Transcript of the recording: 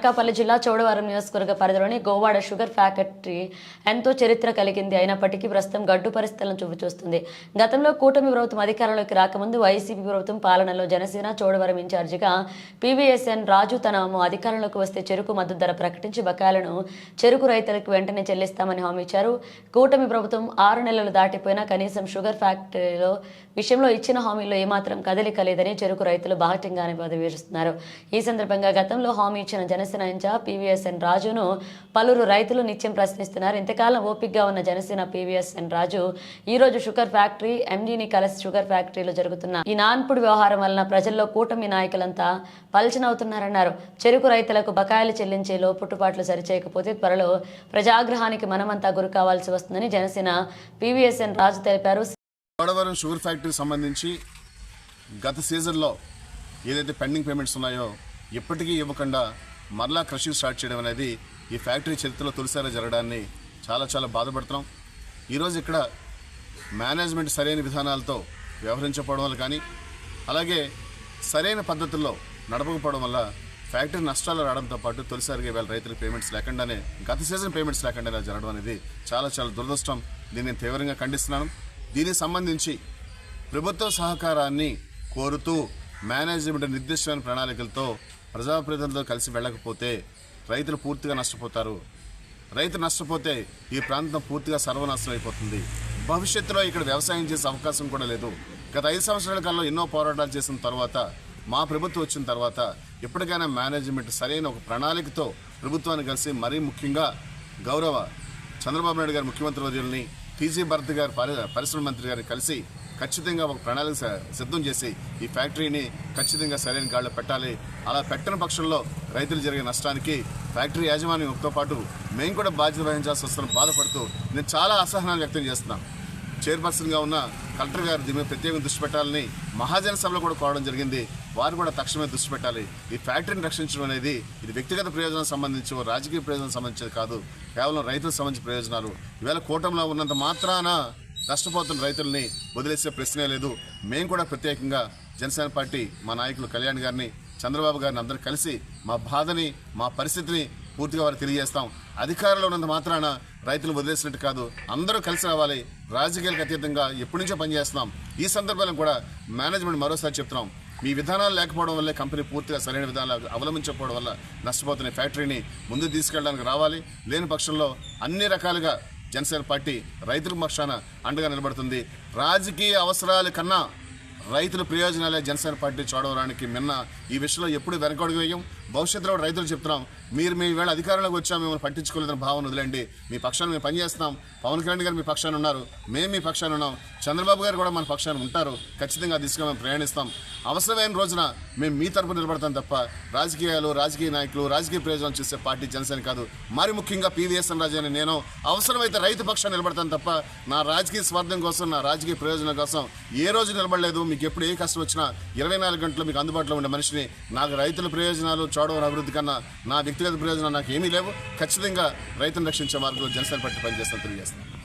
అనకాపల్లి జిల్లా చౌడవరం నియోజకవర్గ పరిధిలోని గోవాడ షుగర్ ఫ్యాక్టరీ ఎంతో చరిత్ర కలిగింది. అయినప్పటికీ ప్రస్తుతం గడ్డు పరిస్థితులను చూపుచూస్తుంది. గతంలో కూటమి ప్రభుత్వం అధికారంలోకి రాకముందు వైసీపీ ప్రభుత్వం పాలనలో జనసేన చౌడవరం ఇన్ఛార్జిగా పీవీఎస్ఎన్ రాజు తన అధికారంలోకి వస్తే చెరుకు మద్దతు ధర ప్రకటించి బకాయిలను చెరుకు రైతులకు వెంటనే చెల్లిస్తామని హామీ ఇచ్చారు. కూటమి ప్రభుత్వం ఆరు నెలలు దాటిపోయినా కనీసం షుగర్ ఫ్యాక్టరీలో విషయంలో ఇచ్చిన హామీలో ఏమాత్రం కదలిక లేదని చెరుకు రైతులు బాహటంగానే పదవేస్తున్నారు ఈ సందర్భంగా గతంలో హామీ ఇచ్చిన జనసేన ఇన్ఛార్జ్ పీవీఎస్ఎన్ రాజును పలువురు రైతులు నిత్యం ప్రశ్నిస్తున్నారు. ఇంతకాలం ఓపిక్గా ఉన్న జనసేన పీవీఎస్ఎన్ రాజు ఈ రోజు షుగర్ ఫ్యాక్టరీ ఎండీని కలిసి షుగర్ ఫ్యాక్టరీలో జరుగుతున్న ఈ నాన్పుడు వ్యవహారం వలన ప్రజల్లో కూటమి నాయకులంతా పలచనవుతున్నారన్నారు చెరుకు రైతులకు బకాయిలు చెల్లించే లోపుట్టుబాట్లు సరిచేయకపోతే త్వరలో ప్రజాగ్రహానికి మనమంతా గురి కావాల్సి వస్తుందని జనసేన పీవీఎస్ఎన్ రాజు తెలిపారు. గోడవరం షుగర్ ఫ్యాక్టరీకి సంబంధించి గత సీజన్లో ఏదైతే పెండింగ్ పేమెంట్స్ ఉన్నాయో ఇప్పటికీ ఇవ్వకుండా మరలా క్రషింగ్ స్టార్ట్ చేయడం అనేది ఈ ఫ్యాక్టరీ చరిత్రలో తొలిసారి జరగడాన్ని చాలా చాలా బాధపడుతున్నాం. ఈరోజు ఇక్కడ మేనేజ్మెంట్ సరైన విధానాలతో వ్యవహరించకపోవడం వల్ల కానీ అలాగే సరైన పద్ధతుల్లో నడపకపోవడం వల్ల ఫ్యాక్టరీ నష్టాలు రావడంతో పాటు తొలిసారిగా ఇవాళ రైతులకు పేమెంట్స్ లేకుండానే గత సీజన్ పేమెంట్స్ లేకుండా జరగడం అనేది చాలా చాలా దురదృష్టం. దీన్ని నేను తీవ్రంగా ఖండిస్తున్నాను. దీనికి సంబంధించి ప్రభుత్వ సహకారాన్ని కోరుతూ మేనేజ్మెంట్ నిర్దిష్టమైన ప్రణాళికలతో ప్రజాప్రతినిధులతో కలిసి వెళ్ళకపోతే రైతులు పూర్తిగా నష్టపోతారు. రైతు నష్టపోతే ఈ ప్రాంతం పూర్తిగా సర్వనాశనం అయిపోతుంది భవిష్యత్తులో ఇక్కడ వ్యవసాయం చేసే అవకాశం కూడా లేదు. గత ఐదు సంవత్సరాల కాలంలో ఎన్నో పోరాటాలు చేసిన తర్వాత మా ప్రభుత్వం వచ్చిన తర్వాత ఎప్పటికైనా మేనేజ్మెంట్ సరైన ఒక ప్రణాళికతో ప్రభుత్వాన్ని కలిసి మరీ ముఖ్యంగా గౌరవ చంద్రబాబు నాయుడు గారు ముఖ్యమంత్రి వర్యుల్ని టీజీ భరత్ గారు పరి పరిశ్రమ మంత్రి గారిని కలిసి ఖచ్చితంగా ఒక ప్రణాళిక సిద్ధం చేసి ఈ ఫ్యాక్టరీని ఖచ్చితంగా సరైన గాడిలో పెట్టాలి. అలా పెట్టని పక్షంలో రైతులు జరిగే నష్టానికి ఫ్యాక్టరీ యాజమాన్యంతో పాటు మేము కూడా బాధ్యత వహించాల్సి వస్తున్న బాధపడుతూ నేను చాలా అసహనాన్ని వ్యక్తం చేస్తున్నాను. చైర్పర్సన్గా ఉన్న కలెక్టర్ గారు దీని మీద ప్రత్యేకంగా దృష్టి పెట్టాలని మహాజన సభలో కూడా కోరడం జరిగింది. వారు కూడా తక్షణమే దృష్టి పెట్టాలి. ఈ ఫ్యాక్టరీని రక్షించడం అనేది ఇది వ్యక్తిగత ప్రయోజనం సంబంధించి రాజకీయ ప్రయోజనం సంబంధించేది కాదు. కేవలం రైతులకు సంబంధించిన ప్రయోజనాలు. ఈవేళ కూటమిలో ఉన్నంత మాత్రాన నష్టపోతున్న రైతుల్ని వదిలేసే ప్రశ్నే లేదు. మేము కూడా ప్రత్యేకంగా జనసేన పార్టీ మా నాయకులు కళ్యాణ్ గారిని చంద్రబాబు గారిని అందరూ కలిసి మా బాధని మా పరిస్థితిని పూర్తిగా వారికి తెలియజేస్తాం. అధికారంలో ఉన్నంత మాత్రాన రైతులు వదిలేసినట్టు కాదు అందరూ కలిసి రావాలి. రాజకీయాలకు అతీతంగా ఎప్పటి నుంచో పనిచేస్తున్నాం. ఈ సందర్భంలో కూడా మేనేజ్మెంట్ మరోసారి చెప్తున్నాం. మీ విధానాలు లేకపోవడం వల్లే కంపెనీ పూర్తిగా సరైన విధానాలు అవలంబించకపోవడం వల్ల నష్టపోతున్న ఫ్యాక్టరీని ముందుకు తీసుకెళ్ళడానికి రావాలి. లేని పక్షంలో అన్ని రకాలుగా జనసేన పార్టీ రైతుల పక్షాన అండగా నిలబడుతుంది. రాజకీయ అవసరాల కన్నా రైతుల ప్రయోజనాలే జనసేన పార్టీ చూడవడానికి మిన్న ఈ విషయంలో ఎప్పుడు వెనకడుగు వేయం? భవిష్యత్తులో రైతులు చెప్తున్నాం మీరు మీ వేళ అధికారంలోకి వచ్చా మిమ్మల్ని పట్టించుకోలేదని భావన వదిలేండి మీ పక్షాన్ని మేము పనిచేస్తున్నాం. పవన్ కళ్యాణ్ గారు మీ పక్షాన్ని ఉన్నారు మేము మీ పక్షాన్ని ఉన్నాం. చంద్రబాబు గారు కూడా మన పక్షాన్ని ఉంటారు. ఖచ్చితంగా తీసుకుని దిశగా మేము ప్రయాణిస్తాం. అవసరమైన రోజున మేము మీ తరపు నిలబడతాం తప్ప రాజకీయాలు రాజకీయ నాయకులు రాజకీయ ప్రయోజనం చేసే పార్టీ జనసేన కాదు. మరి ముఖ్యంగా పీవీఎస్ఎన్ రాజు అని నేను అవసరమైతే రైతు పక్షాన్ని నిలబడతాను తప్ప నా రాజకీయ స్వార్థం కోసం నా రాజకీయ ప్రయోజనం కోసం ఏ రోజు నిలబడలేదు. మీకు ఎప్పుడు ఏ కష్టం వచ్చినా ఇరవై నాలుగు గంటలు మీకు అందుబాటులో ఉండే మనిషిని నాకు రైతుల ప్రయోజనాలు చూడవరం అభివృద్ధి కన్నా నా వ్యక్తిగత ప్రయోజనం నాకు ఏమీ లేవు. ఖచ్చితంగా రైతును రక్షించే మార్గంలో జనసేన పార్టీ పనిచేస్తాను తెలియజేస్తాను